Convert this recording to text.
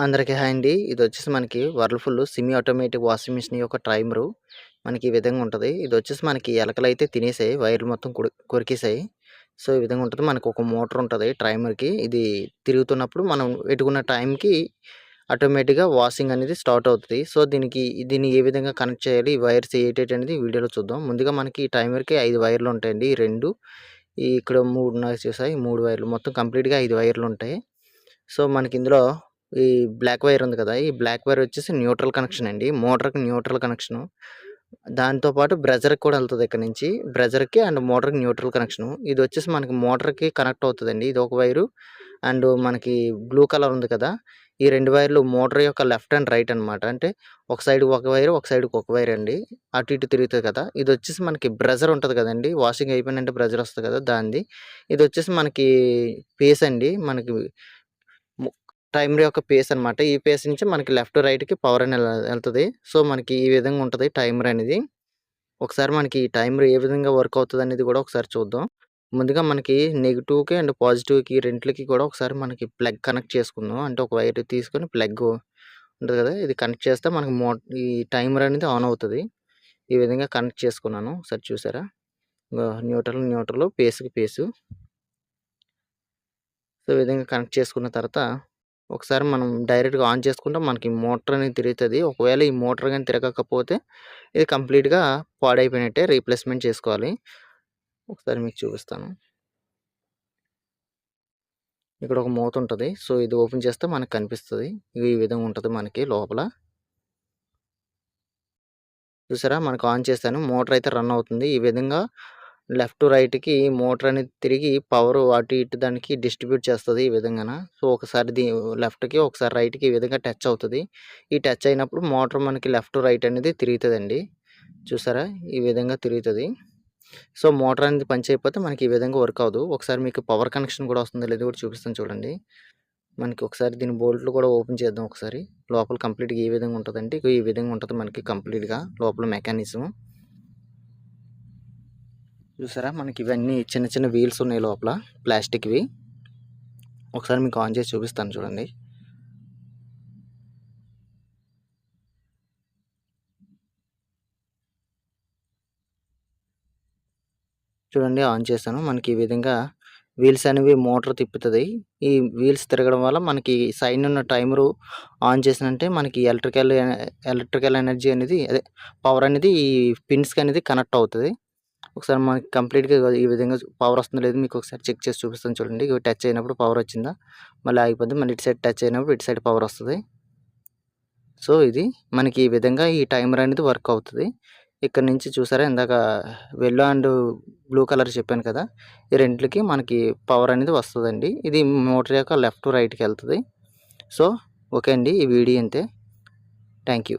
అందరికీ హాయ్ అండి. ఇది వచ్చేసి మనకి Whirlpool semi automatic washing machine యొక్క టైమరు మనకి ఈ విధంగా ఉంటుంది. ఇది వచ్చేసి మనకి ఎలకలు అయితే తినేసాయి. వైర్లు మొత్తం కొరికేసాయి. సో ఈ విధంగా ఉంటుంది. మనకు ఒక మోటార్ ఉంటుంది టైమర్కి ఇది తిరుగుతున్నప్పుడు మనం పెట్టుకున్న టైంకి ఆటోమేటిక్గా వాషింగ్ అనేది స్టార్ట్ అవుతుంది. సో దీనికి దీన్ని ఏ విధంగా కనెక్ట్ చేయాలి ఈ వైర్స్ ఏటేట్ అనేది వీడియోలో చూద్దాం. ముందుగా మనకి ఈ టైమర్కి ఐదు వైర్లు ఉంటాయండి. రెండు ఇక్కడ మూడు నాకు చూసాయి మూడు వైర్లు మొత్తం కంప్లీట్గా ఐదు వైర్లు ఉంటాయి. సో మనకి ఇందులో ఈ బ్లాక్ వైర్ ఉంది కదా! ఈ బ్లాక్ వైర్ వచ్చేసి న్యూట్రల్ కనెక్షన్ అండి. మోటార్కి న్యూట్రల్ కనెక్షను. దాంతోపాటు బ్రెజర్కి కూడా వెళ్తుంది ఇక్కడ నుంచి. బ్రెజర్కి అండ్ మోటార్కి న్యూట్రల్ కనెక్షను. ఇది వచ్చేసి మనకి మోటార్కి కనెక్ట్ అవుతుందండి. ఇది ఒక వైరు. అండ్ మనకి బ్లూ కలర్ ఉంది కదా! ఈ రెండు వైర్లు మోటార్ యొక్క లెఫ్ట్ అండ్ రైట్ అనమాట అంటే ఒక సైడ్ ఒక వైర్ ఒక సైడ్కి ఒక వైర్ అండి. అటు ఇటు తిరుగుతుంది కదా! ఇది వచ్చేసి మనకి బ్రెజర్ ఉంటుంది కదండి! వాషింగ్ అయిపోయినంటే బ్రెజర్ వస్తుంది కదా! దాన్ని ఇది వచ్చేసి మనకి పేస్ అండి. మనకి టైమర్ యొక్క పేస్ అనమాట ఈ పేస్ నుంచి మనకి లెఫ్ట్ రైట్కి పవర్ అనేది వెళ్తుంది. సో మనకి ఈ విధంగా ఉంటుంది టైమర్ అనేది. ఒకసారి మనకి ఈ టైమర్ ఏ విధంగా వర్క్ అవుతుంది అనేది కూడా ఒకసారి చూద్దాం. ముందుగా మనకి నెగిటివ్కి అండ్ పాజిటివ్కి రెంట్లకి కూడా ఒకసారి మనకి ప్లగ్ కనెక్ట్ చేసుకుందాం. అంటే ఒక వైర్ తీసుకొని ప్లగ్ ఉంటుంది కదా ఇది కనెక్ట్ చేస్తే మనకి మో ఈ టైమర్ అనేది ఆన్ అవుతుంది. ఈ విధంగా కనెక్ట్ చేసుకున్నాను. ఒకసారి చూసారా? న్యూట్రల్ న్యూట్రల్ పేస్కి పేసు. సో ఈ విధంగా కనెక్ట్ చేసుకున్న తర్వాత ఒకసారి మనం డైరెక్ట్గా ఆన్ చేసుకుంటే మనకి మోటార్ అనేది తిరుగుతుంది. ఒకవేళ ఈ మోటార్ కానీ తిరగకపోతే ఇది కంప్లీట్గా పాడైపోయినట్టే రీప్లేస్మెంట్ చేసుకోవాలి. ఒకసారి మీకు చూపిస్తాను. ఇక్కడ ఒక మూత ఉంటుంది. సో ఇది ఓపెన్ చేస్తే మనకు కనిపిస్తుంది. ఈ విధంగా ఉంటుంది మనకి లోపల. చూసారా? మనకు ఆన్ చేస్తాను మోటార్ అయితే రన్ అవుతుంది. ఈ విధంగా లెఫ్ట్ రైట్కి మోటార్ అనేది తిరిగి పవర్ అటు ఇటు దానికి డిస్ట్రిబ్యూట్ చేస్తుంది ఈ విధంగా సో ఒకసారి దీ లెఫ్ట్కి ఒకసారి రైట్కి ఈ విధంగా టచ్ అవుతుంది. ఈ టచ్ అయినప్పుడు మోటార్ మనకి లెఫ్ట్ రైట్ అనేది తిరుగుతుందండి. చూసారా? ఈ విధంగా తిరుగుతుంది. సో మోటార్ అనేది పనిచేయకపోతే మనకి ఈ విధంగా వర్క్ అవ్వదు. ఒకసారి మీకు పవర్ కనెక్షన్ కూడా వస్తుంది లేదు కూడా చూపిస్తాను చూడండి. మనకి ఒకసారి దీని బోల్ట్లు కూడా ఓపెన్ చేద్దాం ఒకసారి. లోపల కంప్లీట్గా ఏ విధంగా ఉంటుందంటే ఈ విధంగా ఉంటుంది మనకి కంప్లీట్గా లోపల మెకానిజం చూసారా? మనకి ఇవన్నీ చిన్న చిన్న వీల్స్ ఉన్నాయి లోపల ప్లాస్టిక్వి. ఒకసారి మీకు ఆన్ చేసి చూపిస్తాను చూడండి. చూడండి ఆన్ చేశాను. మనకి ఈ విధంగా వీల్స్ అనేవి మోటార్ తిప్పుతుంది. ఈ వీల్స్ తిరగడం వల్ల మనకి సైన్ ఉన్న టైమరు ఆన్ చేసినంటే మనకి ఎలక్ట్రికల్ ఎలక్ట్రికల్ ఎనర్జీ అనేది అదే పవర్ అనేది ఈ పిన్స్కి అనేది కనెక్ట్ అవుతుంది. ఒకసారి మనకి కంప్లీట్గా ఈ విధంగా పవర్ వస్తుందో లేదు మీకు ఒకసారి చెక్ చేసి చూపిస్తాను చూడండి. ఇవి టచ్ అయినప్పుడు పవర్ వచ్చిందా? మళ్ళీ ఆగిపోద్ది. మళ్ళీ ఇటు సైడ్ టచ్ అయినప్పుడు ఇటు సైడ్ పవర్ వస్తుంది. సో ఇది మనకి ఈ విధంగా ఈ టైమర్ అనేది వర్క్ అవుతుంది. ఇక్కడ నుంచి చూసారా? ఇందాక వెల్లో అండ్ బ్లూ కలర్ చెప్పాను కదా? ఈ రెంట్లకి మనకి పవర్ అనేది వస్తుందండి. ఇది మోటార్ యొక్క లెఫ్ట్ రైట్కి వెళ్తుంది. సో ఓకే అండి. ఈ వీడియో అంతే థ్యాంక్ యూ